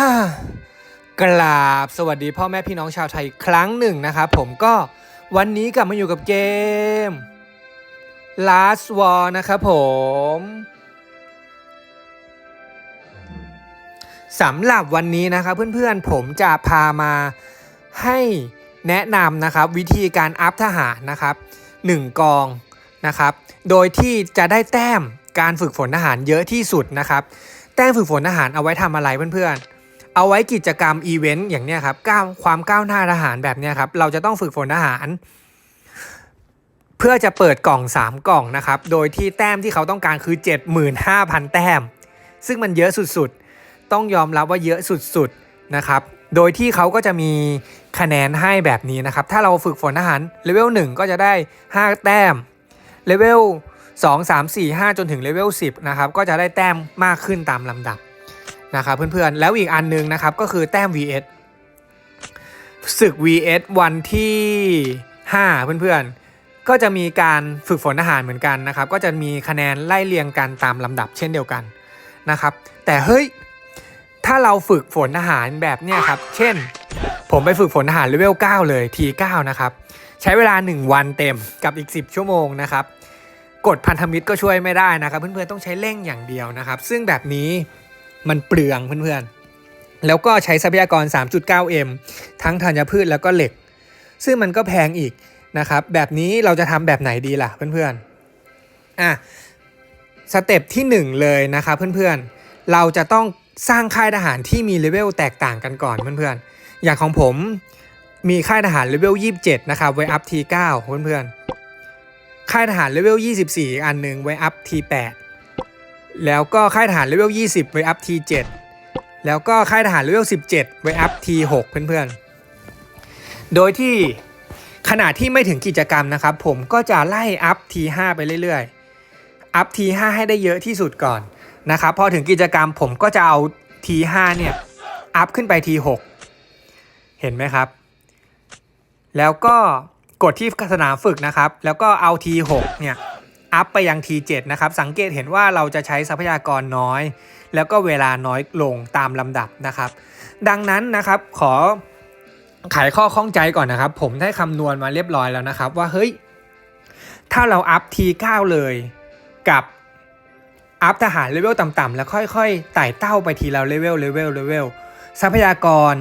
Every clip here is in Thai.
ากราบสวัสดีพ่อแม่พี่น้องชาวไทยครั้งหนึ่งนะครับผมก็วันนี้กลับมาอยู่กับเกม Last War นะครับผมสำหรับวันนี้นะครับเพื่อนๆผมจะพามาให้แนะนำนะครับวิธีการอัพทหารนะครับ 1 กองนะครับ โดยที่จะได้แต้มการฝึกฝนทหารเยอะที่สุดนะครับ แต้มฝึกฝนทหารเอาไว้ทำอะไรเพื่อนๆ เอาไว้กิจกรรมอีเวนต์อย่างเนี้ยครับก้าวความก้าวหน้าทหารแบบเนี้ยครับเราจะต้องฝึกฝนทหาร เพื่อจะเปิดกล่อง 3 กล่องนะครับโดยที่แต้มที่เขาต้องการคือ 75,000 แต้ม ซึ่งมันเยอะสุดๆ ต้องยอมรับว่าเยอะสุดๆนะครับโดยที่เขาก็จะมีคะแนนให้แบบนี้นะครับ ถ้าเราฝึกฝนทหารเลเวล1ก็จะได้ 5 แต้ม เลเวล2 3 4 5 จนถึงเลเวล10นะครับ ก็จะได้แต้มมากขึ้นตามลำดับ นะครับเพื่อนๆ แล้วอีกอันนึงนะครับก็คือแต้ม VS ศึก VS วันที่ 5 เพื่อนๆ ก็จะมีการฝึกฝนทหารเหมือนกันนะครับ ก็จะมีคะแนนไล่เรียงกันตามลำดับเช่นเดียวกันนะครับ แต่เฮ้ย ถ้าเราฝึกฝนทหารแบบเนี้ยครับ เช่น ผมไปฝึกฝนทหารเลเวล 9 เลย T9 นะครับ ใช้เวลา 1 วันเต็มกับอีก 10 ชั่วโมงนะครับ กดพันธมิตรก็ช่วยไม่ได้นะครับ เพื่อนๆ ต้องใช้เร่งอย่างเดียวนะครับ ซึ่งแบบนี้ มันเปลืองเพื่อนๆ แล้วก็ใช้ทรัพยากร 3.9M ทั้งธัญพืชแล้วก็เหล็ก ซึ่งมันก็แพงอีกนะครับ แบบนี้เราจะทำแบบไหนดีล่ะเพื่อนๆ อะ สเต็ปที่ 1 เลยนะครับเพื่อนๆ เราจะต้องสร้างค่ายทหารที่มีเลเวลแตกต่างกันก่อนเพื่อนๆ อย่างของผมมีค่ายทหารเลเวล 27 นะครับ ไว้อัพ T9 เพื่อนๆ ค่ายทหารเลเวล 24 อันหนึ่งไว้อัพ T8 แล้วก็ค่ายทหารเลเวล 20ไว้อัพ T7 แล้วก็ค่ายทหารเลเวล 17ไว้อัพ T6 เพื่อนๆ โดยที่ขณะที่ไม่ถึงกิจกรรมนะครับ ผมก็จะไล่อัพ T5 ไปเรื่อยๆ อัพ T5 ให้ได้เยอะที่สุดก่อนนะครับพอถึงกิจกรรมผมก็จะเอา T5 เนี่ยอัพขึ้นไป T6 เห็นไหมครับ แล้วก็กดที่สนามฝึกนะครับ แล้วก็เอา T6 เนี่ย อัพไปยัง T7 นะครับ สังเกตเห็นว่าเราจะใช้ทรัพยากรน้อย แล้วก็เวลาน้อยลงตามลำดับนะครับ ดังนั้นนะครับขอไขข้อข้องใจก่อนนะครับ ผมได้คำนวณมาเรียบร้อยแล้วนะครับ ว่าเฮ้ย ถ้าเราอัพ T9 เลยกับอัพทหารเลเวลต่ำๆแล้วค่อยๆไต่เต้าไปทีละเลเวลเลเวลเลเวลทรัพยากร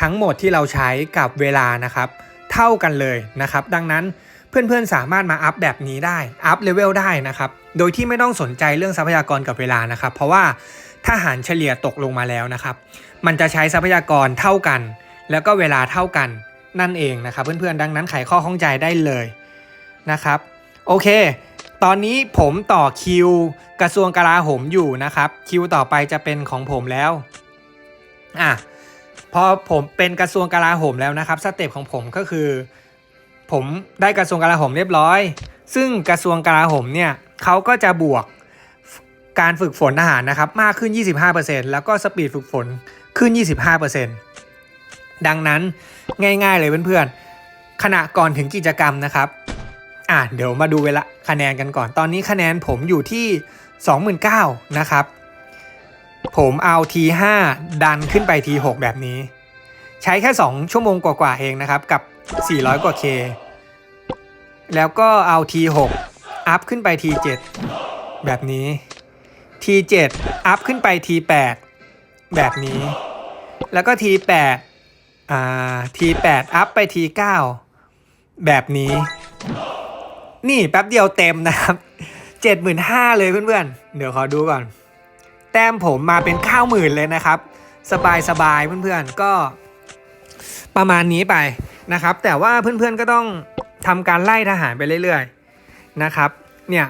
ทั้งหมดที่เราใช้กับเวลานะครับ เท่ากันเลยนะครับ ดังนั้น เพื่อนๆสามารถมาอัพแบบนี้ได้ อัพเลเวลได้นะครับ โดยที่ไม่ต้องสนใจเรื่องทรัพยากรกับเวลานะครับ เพราะว่าถ้าหารเฉลี่ยตกลงมาแล้วนะครับ มันจะใช้ทรัพยากรเท่ากัน แล้วก็เวลาเท่ากันนั่นเองนะครับ เพื่อนๆดังนั้นไขข้อข้องใจได้เลยนะครับโอเค ตอนนี้ผมต่อคิวกระทรวงกลาโหมอยู่นะครับ คิวต่อไปจะเป็นของผมแล้วอะพอผมเป็นกระทรวงกลาโหมแล้วนะครับสเต็ปของผมก็คือ ผมได้กระทรวงกลาโหมเรียบร้อย ซึ่งกระทรวงกลาโหมเนี่ยเขาก็จะบวกการฝึกฝนทหารนะครับมากขึ้น 25%แล้วก็สปีดฝึกฝนขึ้น 25%ดังนั้นง่ายๆเลยเพื่อนๆขณะก่อนถึงกิจกรรมนะครับอะเดี๋ยวมาดูเวลาคะแนนกันก่อน ตอนนี้คะแนนผมอยู่ที่ 29,000นะครับ ผมเอา T5 ดันขึ้นไป T6 แบบนี้ ใช้แค่ 2 ชั่วโมงกว่าๆเองนะครับ กับ 400 กว่า K แล้วก็เอา T6 อัพขึ้นไป T7 แบบนี้ T7 อัพขึ้นไป T8 แบบนี้ แล้วก็ T8 อ่า T8 อัพไป T9 แบบนี้ นี่แป๊บเดียวเต็มนะครับ 75,000 เลยเพื่อนๆ เดี๋ยวขอดูก่อน แต้มผมมาเป็น90,000เลยนะครับสบายสบายๆเพื่อนๆ ก็ ประมาณนี้ไปนะครับ แต่ว่าเพื่อนๆก็ต้องทำการไล่ทหารไปเรื่อยๆนะครับ เนี่ย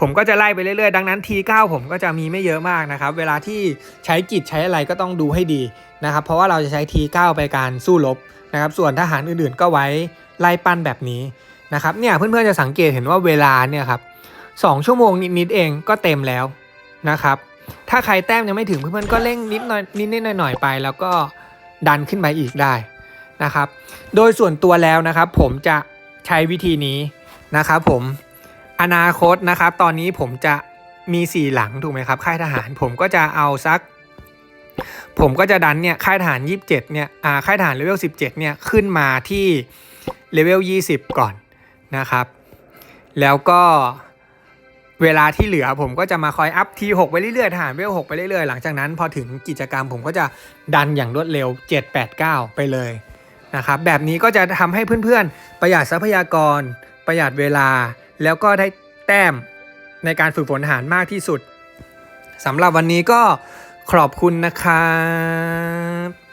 ผมก็จะไล่ไปเรื่อยๆ ดังนั้น T9 ผมก็จะมีไม่เยอะมากนะครับ เวลาที่ใช้กิจใช้อะไรก็ต้องดูให้ดีนะครับ เพราะว่าเราจะใช้ T9 ไปการสู้รบนะครับ ส่วนทหารอื่นๆ ก็ไว้ไล่ปั้นแบบนี้นะครับ เนี่ยเพื่อนๆจะสังเกตเห็นว่าเวลาเนี่ยครับสองชั่วโมงนิดๆเองก็เต็มแล้วนะครับ ถ้าใครแต้มยังไม่ถึงเพื่อนๆก็เร่งนิดหน่อยนิดๆหน่อยๆไป แล้วก็ ดันขึ้นไปอีกได้นะครับ โดยส่วนตัวแล้วนะครับ ผมจะใช้วิธีนี้นะครับ ผมอนาคตนะครับ ตอนนี้ผมจะมีสี่หลังถูกไหมครับค่ายทหาร ผมก็จะเอาสัก ผมก็จะดันเนี่ยค่ายทหาร 27เนี่ยอ่าค่ายทหารเลเวล17เนี่ยขึ้นมาที่เลเวล20 ก่อนนะครับ แล้วก็ เวลาที่เหลือผมก็จะมาคอยอัพที6ไปเรื่อยๆทหารเลเวล6ไปเรื่อยๆ หลังจากนั้นพอถึงกิจกรรมผมก็จะดันอย่างรวดเร็ว 7 8 9 ไปเลยนะครับแบบนี้ก็จะทำให้เพื่อนๆ ประหยัดทรัพยากร ประหยัดเวลา แล้วก็ได้แต้มในการฝึกฝนทหารมากที่สุดสำหรับวันนี้ก็ขอบคุณนะครับ